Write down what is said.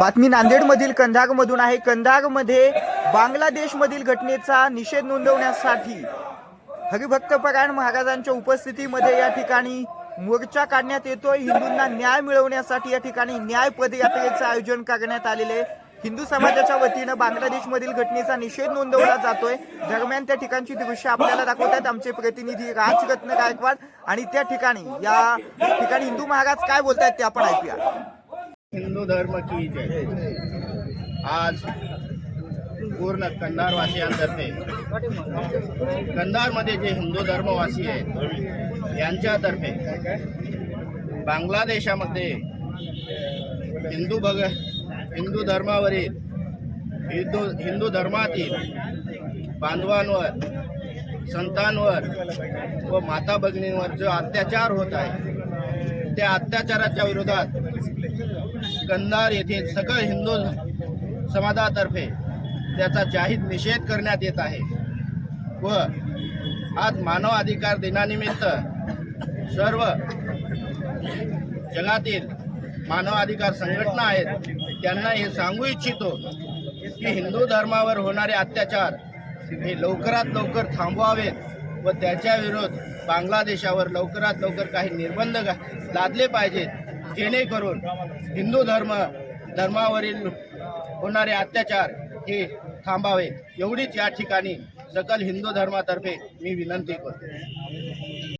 बातमी नांदेडमधील कंधारमधून आहे. कंधारमध्ये बांगलादेशमधील घटनेचा निषेध नोंदवण्यासाठी हरिभक्त परायण महाराजांच्या उपस्थितीमध्ये या ठिकाणी मोर्चा काढण्यात येतोय. हिंदूंना न्याय मिळवण्यासाठी या ठिकाणी न्याय पदयात्रेचं आयोजन करण्यात आलेले हिंदू समाजाच्या वतीनं बांगलादेशमधील घटनेचा निषेध नोंदवला जातोय. दरम्यान त्या ठिकाणची दृश्य आपल्याला दाखवतात आमचे प्रतिनिधी राजरत्न गायकवाड आणि त्या ठिकाणी या ठिकाणी हिंदू महाराज काय बोलतायत ते आपण ऐकूया. हिंदू धर्म की जय। आज पूर्ण कंधारवासियांतर्फे कंधारमध्ये जे हिंदू धर्मवासी आहेत यांच्यातर्फे बांगलादेशामध्ये हिंदू भग हिंदू धर्मावरील हिंदू हिंदू धर्मातील बांधवांवर संतांवर व माता भगिनींवर जो अत्याचार होत आहे त्या अत्याचाराच्या विरोधात कंधार येथील सकळ हिंदू समाजातर्फे त्याचा जाहीर निषेध करण्यात येत आहे. व आज मानव अधिकार दिनानिमित्त सर्व जगातील मानव अधिकार संघटना आहेत त्यांना हे सांगू इच्छितो की हिंदू धर्मावर होणारे अत्याचार हे लवकरात लवकर थांबवावेत व त्याच्या विरोध बांगलादेशावर लवकरात लवकर काही निर्बंध लादले पाहिजेत. जेणेकरून हिंदू धर्म धर्मावरील होणारे अत्याचार हे थांबावे. एवढीच या ठिकाणी सकल हिंदू धर्मातर्फे मी विनंती करतो.